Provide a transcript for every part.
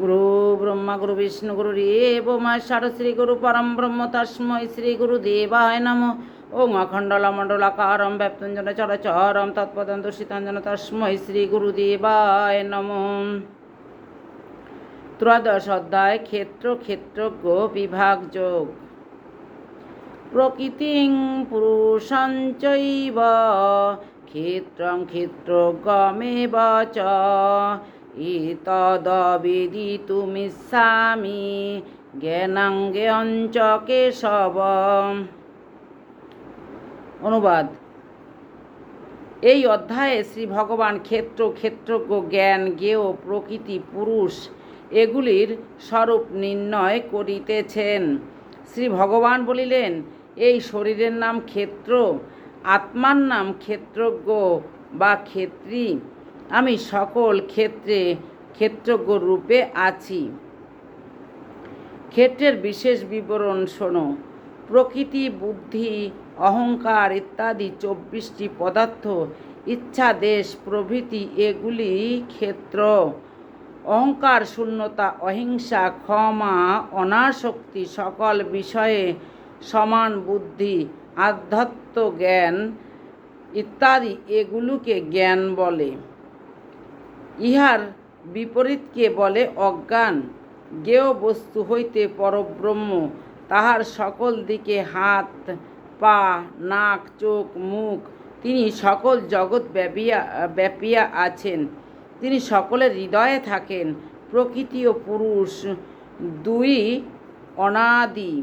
গুরু ব্রহ্মা গুরু বিষ্ণু গুরু RAB Maheshwar Shri Guru পরম ব্রহ্ম তস্মৈ শ্রী গুরু দেবায় নম ওং অখণ্ডল মণ্ডলাকারম ব্যাপ্তঞ্জন চরচরম তৎপদন্ত শীতাঞ্জন তস্মৈ শ্রী গুরু দেবায় নম ত্রয়োদশ অধ্যায় ক্ষেত্র ক্ষেত্রজ্ঞ বিভাগ যোগ প্রকৃতিং পুরুষঞ্চৈব ক্ষেত্রং ক্ষেত্রজ্ঞমেব চ এতদবিদিতুমিচ্ছামি জ্ঞানাং জ্ঞাঞ্চ কেশব অনুবাদ। এই অধ্যায়ে শ্রী ভগবান ক্ষেত্র ক্ষেত্রজ্ঞ জ্ঞান, জ্ঞেয় প্রকৃতি, পুরুষ এগুলির স্বরূপ নির্ণয় করিতেছেন। শ্রী ভগবান বলিলেন, এই শরীরের নাম ক্ষেত্র, আত্মার নাম ক্ষেত্রজ্ঞ বা ক্ষেত্রী। আমি সকল ক্ষেত্রে ক্ষেত্রজ্ঞ রূপে আছি। ক্ষেত্রের বিশেষ বিবরণ শোনো। প্রকৃতি, বুদ্ধি, অহংকার ইত্যাদি চব্বিশটি পদার্থ, ইচ্ছা, দেশ, প্রভৃতি এগুলি ক্ষেত্র। অহংকার, শূন্যতা, অহিংসা, ক্ষমা, অনাসক্তি সকল বিষয়ে সমান বুদ্ধি, আধ্যাত্ম জ্ঞান ইত্যাদি এগুলোকে জ্ঞান বলে। ইহার বিপরীতকে বলে অজ্ঞান? জ্ঞেয় বস্তু হইতে পরব্রহ্ম, তাহার সকল দিকে হাত, পা, নাক, চোখ, মুখ, তিনি সকল জগৎ ব্যাপিয়া ব্যাপিয়া আছেন। তিনি সকলের হৃদয়ে থাকেন, প্রকৃতি ও পুরুষ দুই অনাদি,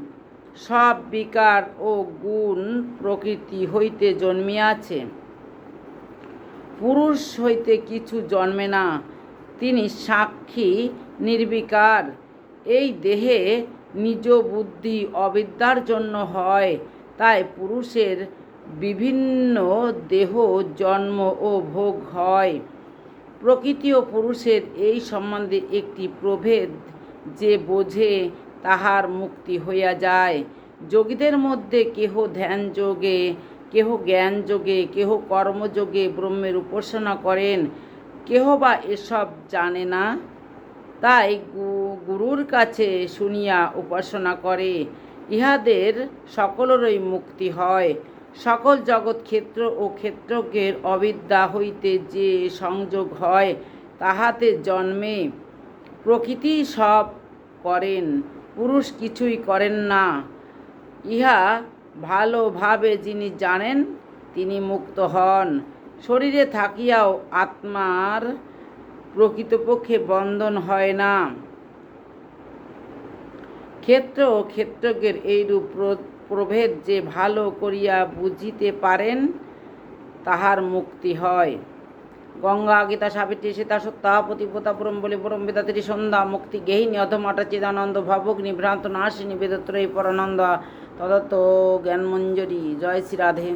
সব বিকার ও গুণ প্রকৃতি হইতে জন্মিয়াছে। পুরুষ হইতে কিছু জন্মে না, তিনি সাক্ষী, নির্বিকার। এই দেহে নিজ বুদ্ধি অবিদ্যার জন্য হয়, তাই পুরুষের বিভিন্ন দেহ জন্ম ও ভোগ হয়। প্রকৃতি ও পুরুষের এই সম্বন্ধে একটি প্রভেদ যে বোঝে তাহার মুক্তি হইয়া যায়। যোগীদের মধ্যে কেহ ধ্যান যোগে কেহ জ্ঞান যোগে, কেহ কর্মযোগে ব্রহ্মের উপাসনা করেন, কেহ বা এসব জানে না। তাই গুরুর কাছে শুনিয়া উপাসনা করে। ইহাদের সকলেরই মুক্তি হয়। সকল জগৎ ক্ষেত্র ও ক্ষেত্রজ্ঞের অবিদ্যা হইতে যে সংযোগ হয়, তাহাতে জন্মে প্রকৃতি সব করেন, পুরুষ কিছুই করেন না। ইহা ভালোভাবে যিনি জানেন, তিনি মুক্ত হন। শরীরে থাকিয়াও আত্মার প্রকৃতপক্ষে বন্ধন হয় না। ক্ষেত্র ও ক্ষেত্রজ্ঞের এইরূপ প্রভেদ যে ভালো করিয়া বুঝিতে পারেন, তাহার মুক্তি হয়। গঙ্গা গীতা সাবিত্রী সীতা সত্তা পতিপতা বলি পুরম সন্ধ্যা মুক্তি গেহিনী অধমাটা চিদানন্দ ভাবগ্নি ভ্রান্ত নাশিনী বেদত্রয়ী পরানন্দ তদত্ত জ্ঞানমঞ্জরি। জয় শ্রী রাধে।